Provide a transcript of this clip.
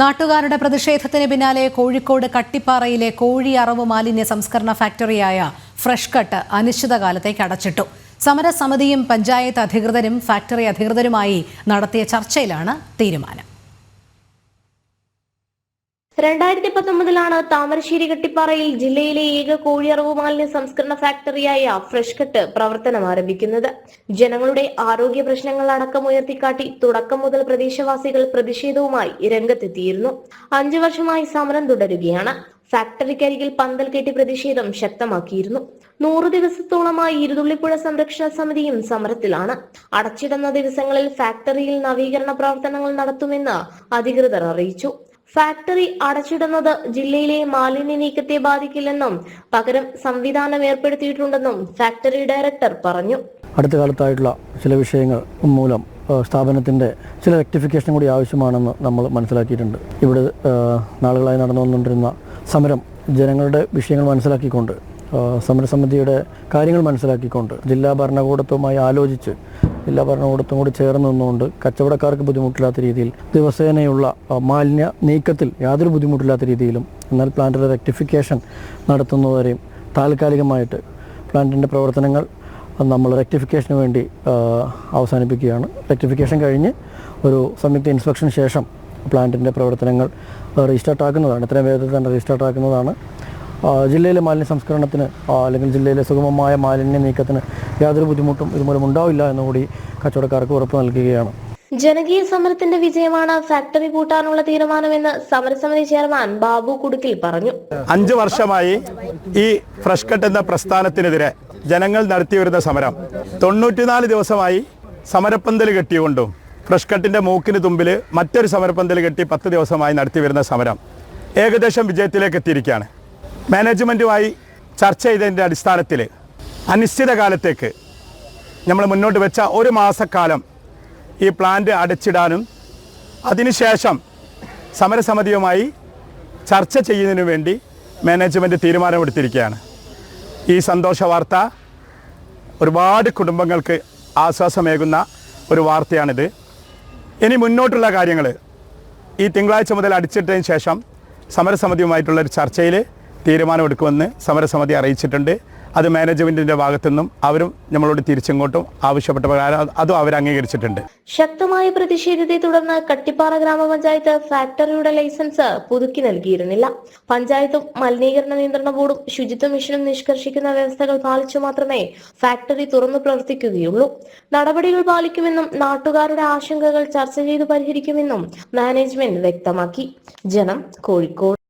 നാട്ടുകാരുടെ പ്രതിഷേധത്തിന് പിന്നാലെ കോഴിക്കോട് കട്ടിപ്പാറയിലെ കോഴി അറവ് മാലിന്യ സംസ്കരണ ഫാക്ടറിയായ ഫ്രഷ് കട്ട് അനിശ്ചിതകാലത്തേക്ക് അടച്ചിട്ടു. സമരസമിതിയും പഞ്ചായത്ത് അധികൃതരും ഫാക്ടറി അധികൃതരുമായി നടത്തിയ ചർച്ചയിലാണ് തീരുമാനം. രണ്ടായിരത്തി പത്തൊമ്പതിലാണ് താമരശ്ശേരി കട്ടിപ്പാറയിൽ ജില്ലയിലെ ഏക കോഴിയറവ് മാലിന്യ സംസ്കരണ ഫാക്ടറിയായ ഫ്രഷ് കട്ട് പ്രവർത്തനം ആരംഭിക്കുന്നത്. ജനങ്ങളുടെ ആരോഗ്യ പ്രശ്നങ്ങൾ അടക്കം ഉയർത്തിക്കാട്ടി തുടക്കം മുതൽ പ്രദേശവാസികൾ പ്രതിഷേധവുമായി രംഗത്തെത്തിയിരുന്നു. അഞ്ചു വർഷമായി സമരം തുടരുകയാണ്. ഫാക്ടറിക്കരികിൽ പന്തൽ കെട്ടി പ്രതിഷേധം ശക്തമാക്കിയിരുന്നു. നൂറു ദിവസത്തോളമായി ഇരുതുള്ളിപ്പുഴ സംരക്ഷണ സമിതിയും സമരത്തിലാണ്. അടച്ചിടുന്ന ദിവസങ്ങളിൽ ഫാക്ടറിയിൽ നവീകരണ പ്രവർത്തനങ്ങൾ നടത്തുമെന്ന് അധികൃതർ അറിയിച്ചു. ഫാക്ടറി അടച്ചിടുന്നത് ജില്ലയിലെ മാലിന്യ നീക്കത്തെ ബാധിക്കില്ലെന്നും പകരം സംവിധാനം ഏർപ്പെടുത്തിയിട്ടുണ്ടെന്നും ഫാക്ടറി ഡയറക്ടർ പറഞ്ഞു. അടുത്ത കാലത്തായിട്ടുള്ള ചില വിഷയങ്ങൾ മൂലം സ്ഥാപനത്തിന്റെ ചില റെക്ടിഫിക്കേഷൻ കൂടി ആവശ്യമാണെന്ന് നമ്മൾ മനസ്സിലാക്കിയിട്ടുണ്ട്. ഇവിടെ നാളുകളായി നടന്നുകൊണ്ടിരുന്ന സമരം ജനങ്ങളുടെ വിഷയങ്ങൾ മനസ്സിലാക്കിക്കൊണ്ട് സമരസമിതിയുടെ കാര്യങ്ങൾ മനസ്സിലാക്കിക്കൊണ്ട് ജില്ലാ ഭരണകൂടത്തുമായി ആലോചിച്ച് ജില്ലാ ഭരണകൂടത്തും കൂടി ചേർന്ന് നിന്നുകൊണ്ട് കച്ചവടക്കാർക്ക് ബുദ്ധിമുട്ടില്ലാത്ത രീതിയിൽ ദിവസേനയുള്ള മാലിന്യ നീക്കത്തിൽ യാതൊരു ബുദ്ധിമുട്ടില്ലാത്ത രീതിയിലും എന്നാൽ പ്ലാന്റിലെ റെക്ടിഫിക്കേഷൻ നടത്തുന്നവരെയും താൽക്കാലികമായിട്ട് പ്ലാന്റിന്റെ പ്രവർത്തനങ്ങൾ നമ്മൾ റെക്ടിഫിക്കേഷന് വേണ്ടി അവസാനിപ്പിക്കുകയാണ്. റെക്ടിഫിക്കേഷൻ കഴിഞ്ഞ് ഒരു സംയുക്ത ഇൻസ്പെക്ഷന് ശേഷം പ്ലാന്റിന്റെ പ്രവർത്തനങ്ങൾ റീസ്റ്റാർട്ട് ആക്കുന്നതാണ്. ഇത്രയും വേഗത്തിൽ തന്നെ റീസ്റ്റാർട്ട് ആക്കുന്നതാണ്. ജില്ലയിലെ മാലിന്യ സംസ്കരണത്തിന് അല്ലെങ്കിൽ ജില്ലയിലെ സുഗമമായ മാലിന്യ നീക്കത്തിന് യാതൊരു ബുദ്ധിമുട്ടും ഇതുമൂലം ഉണ്ടാവില്ല എന്നുകൂടി കച്ചവടക്കാർക്ക് ഉറപ്പ് നൽകുകയാണ്. ജനകീയ സമരത്തിന്റെ വിജയമാണ് ഫാക്ടറി പൂട്ടാനുള്ള തീരുമാനമെന്ന് സമരസമിതി ചെയർമാൻ ബാബു കുടുക്കിൽ പറഞ്ഞു. അഞ്ചു വർഷമായി ഈ ഫ്രഷ് കട്ട് എന്ന പ്രസ്ഥാനത്തിനെതിരെ ജനങ്ങൾ നടത്തിവരുന്ന സമരം. തൊണ്ണൂറ്റിനാല് ദിവസമായി സമരപ്പന്തൽ കെട്ടിക്കൊണ്ടും ഫ്രഷ് കട്ടിന്റെ മൂക്കിന് തുമ്പിൽ മറ്റൊരു സമരപ്പന്തൽ കെട്ടി പത്ത് ദിവസമായി നടത്തിവരുന്ന സമരം ഏകദേശം വിജയത്തിലേക്ക് എത്തിയിരിക്കുകയാണ്. മാനേജ്മെന്റുമായി ചർച്ച ചെയ്തതിന്റെ അടിസ്ഥാനത്തിൽ അനിശ്ചിതകാലത്തേക്ക് നമ്മൾ മുന്നോട്ട് വെച്ച ഒരു മാസക്കാലം ഈ പ്ലാന്റ് അടച്ചിടാനും അതിനുശേഷം സമരസമിതിയുമായി ചർച്ച ചെയ്യുന്നതിനു വേണ്ടി മാനേജ്മെന്റ് തീരുമാനമെടുത്തിരിക്കുകയാണ്. ഈ സന്തോഷ വാർത്ത ഒരുപാട് കുടുംബങ്ങൾക്ക് ആശ്വാസമേകുന്ന ഒരു വാർത്തയാണിത്. ഇനി മുന്നോട്ടുള്ള കാര്യങ്ങൾ ഈ തിങ്കളാഴ്ച മുതൽ അടിച്ചിട്ടതിന് ശേഷം സമരസമിതിയുമായിട്ടുള്ള ഒരു ചർച്ചയിൽ തീരുമാനമെടുക്കുമെന്ന് സമരസമിതി അറിയിച്ചിട്ടുണ്ട്. അത് മാനേജ്മെന്റിന്റെ ഭാഗത്തു നിന്നും അവരും നമ്മളോട് തിരിച്ചിങ്ങോട്ടും ആവശ്യപ്പെട്ട പ്രകാരം അതും അവർ അംഗീകരിച്ചിട്ടുണ്ട്. ശക്തമായ പ്രതിഷേധത്തെ തുടർന്ന് കട്ടിപ്പാറ ഗ്രാമപഞ്ചായത്ത് ഫാക്ടറിയുടെ ലൈസൻസ് പുതുക്കി നൽകിയിരുന്നില്ല. പഞ്ചായത്തും മലിനീകരണ നിയന്ത്രണ ബോർഡും ശുചിത്വ മിഷനും നിഷ്കർഷിക്കുന്ന വ്യവസ്ഥകൾ പാലിച്ചു മാത്രമേ ഫാക്ടറി തുറന്നു പ്രവർത്തിക്കുകയുള്ളൂ. നടപടികൾ പാലിക്കുമെന്നും നാട്ടുകാരുടെ ആശങ്കകൾ ചർച്ച ചെയ്ത് പരിഹരിക്കുമെന്നും മാനേജ്മെന്റ് വ്യക്തമാക്കി. ജനം കോഴിക്കോട്